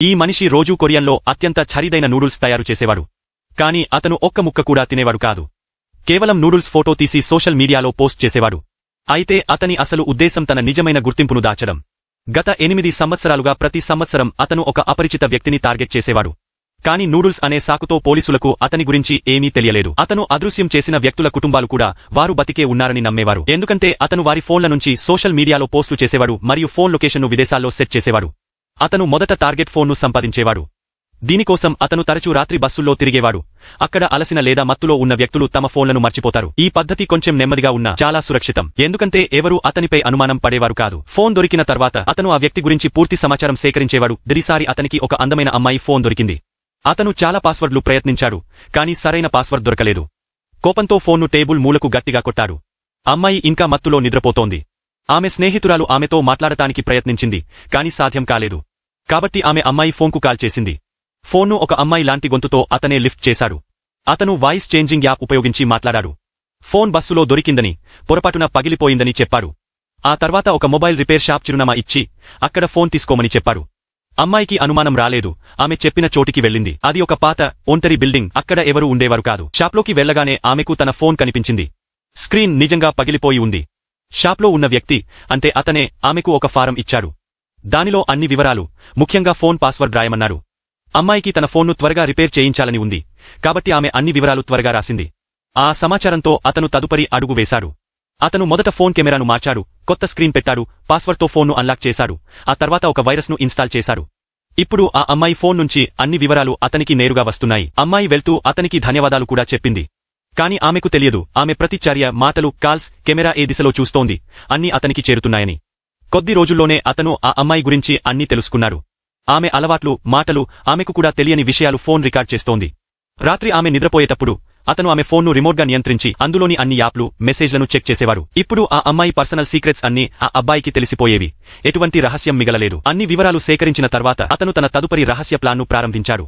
ఈ మనిషి రోజూ కొరియన్లో అత్యంత ఖరీదైన నూడుల్స్ తయారు చేసేవాడు. కాని అతను ఒక్క ముక్క కూడా తినేవాడు కాదు. కేవలం నూడుల్స్ ఫోటో తీసి సోషల్ మీడియాలో పోస్ట్ చేసేవాడు. అయితే అతని అసలు ఉద్దేశం తన నిజమైన గుర్తింపును దాచడం. గత ఎనిమిది సంవత్సరాలుగా ప్రతి సంవత్సరం అతను ఒక అపరిచిత వ్యక్తిని టార్గెట్ చేసేవాడు. కాని నూడుల్స్ అనే సాకుతో పోలీసులకు అతని గురించి ఏమీ తెలియలేదు. అతను అదృశ్యం చేసిన వ్యక్తుల కుటుంబాలు కూడా వారు బతికే ఉన్నారని నమ్మేవారు. ఎందుకంటే అతను వారి ఫోన్ల నుంచి సోషల్ మీడియాలో పోస్టులు చేసేవాడు మరియు ఫోన్ లొకేషన్ను విదేశాల్లో సెట్ చేసేవాడు. అతను మొదట టార్గెట్ ఫోన్ను సంపాదించేవాడు. దీనికోసం అతను తరచూ రాత్రి బస్సుల్లో తిరిగేవాడు. అక్కడ అలసిన లేదా మత్తులో ఉన్న వ్యక్తులు తమ ఫోన్లను మర్చిపోతారు. ఈ పద్ధతి కొంచెం నెమ్మదిగా ఉన్న చాలా సురక్షితం. ఎందుకంటే ఎవరూ అతనిపై అనుమానం పడేవారు కాదు. ఫోన్ దొరికిన తర్వాత అతను ఆ వ్యక్తి గురించి పూర్తి సమాచారం సేకరించేవాడు. దిరిసారి అతనికి ఒక అందమైన అమ్మాయి ఫోన్ దొరికింది. అతను చాలా పాస్వర్డ్లు ప్రయత్నించాడు కానీ సరైన పాస్వర్డ్ దొరకలేదు. కోపంతో ఫోన్ను టేబుల్ మూలకు గట్టిగా కొట్టాడు. అమ్మాయి ఇంకా మత్తులో నిద్రపోతోంది. ఆమె స్నేహితురాలు ఆమెతో మాట్లాడటానికి ప్రయత్నించింది కాని సాధ్యం కాలేదు. కాబట్టి ఆమె అమ్మాయి ఫోన్కు కాల్ చేసింది. ఫోన్ను ఒక అమ్మాయి లాంటి గొంతుతో అతనే లిఫ్ట్ చేశాడు. అతను వాయిస్ చేంజింగ్ యాప్ ఉపయోగించి మాట్లాడాడు. ఫోన్ బస్సులో దొరికిందని పొరపాటున పగిలిపోయిందని చెప్పాడు. ఆ తర్వాత ఒక మొబైల్ రిపేర్ షాప్ చిరునామా ఇచ్చి అక్కడ ఫోన్ తీసుకోమని చెప్పాడు. అమ్మాయికి అనుమానం రాలేదు. ఆమె చెప్పిన చోటికి వెళ్ళింది. అది ఒక పాత ఒంటరి బిల్డింగ్. అక్కడ ఎవరూ ఉండేవారు కాదు. షాప్లోకి వెళ్ళగానే ఆమెకు తన ఫోన్ కనిపించింది. స్క్రీన్ నిజంగా పగిలిపోయి ఉంది. షాప్లో ఉన్న వ్యక్తి అంటే అతనే ఆమెకు ఒక ఫారం ఇచ్చాడు. దానిలో అన్ని వివరాలు ముఖ్యంగా ఫోన్ పాస్వర్డ్ రాయమన్నారు. అమ్మాయికి తన ఫోన్ను త్వరగా రిపేర్ చేయించాలని ఉంది కాబట్టి ఆమె అన్ని వివరాలు త్వరగా రాసింది. ఆ సమాచారంతో అతను తదుపరి అడుగు వేశాడు. అతను మొదట ఫోన్ కెమెరాను మార్చాడు కొత్త స్క్రీన్ పెట్టాడు పాస్వర్డ్తో ఫోన్ను అన్లాక్ చేశాడు ఆ తర్వాత ఒక వైరస్ను ఇన్స్టాల్ చేశాడు. ఇప్పుడు ఆ అమ్మాయి ఫోన్ నుంచి అన్ని వివరాలు అతనికి నేరుగా వస్తున్నాయి. అమ్మాయి వెళ్తూ అతనికి ధన్యవాదాలు కూడా చెప్పింది. కాని ఆమెకు తెలియదు ఆమె ప్రతి మాటలు కాల్స్ కెమెరా ఏ దిశలో చూస్తోంది అన్నీ అతనికి చేరుతున్నాయని. కొద్ది రోజుల్లోనే అతను ఆ అమ్మాయి గురించి అన్నీ తెలుసుకున్నాడు. ఆమె అలవాట్లు మాటలు ఆమెకు కూడా తెలియని విషయాలు ఫోన్ రికార్డ్ చేస్తోంది. రాత్రి ఆమె నిద్రపోయేటప్పుడు అతను ఆమె ఫోన్ను రిమోట్గా నియంత్రించి అందులోని అన్ని యాప్లు మెసేజ్లను చెక్ చేసేవారు ఇప్పుడు ఆ అమ్మాయి పర్సనల్ సీక్రెట్స్ అన్ని ఆ అబ్బాయికి తెలిసిపోయేవి. ఎటువంటి రహస్యం మిగలలేదు. అన్ని వివరాలు సేకరించిన తర్వాత అతను తన తదుపరి రహస్య ప్లాన్ను ప్రారంభించాడు.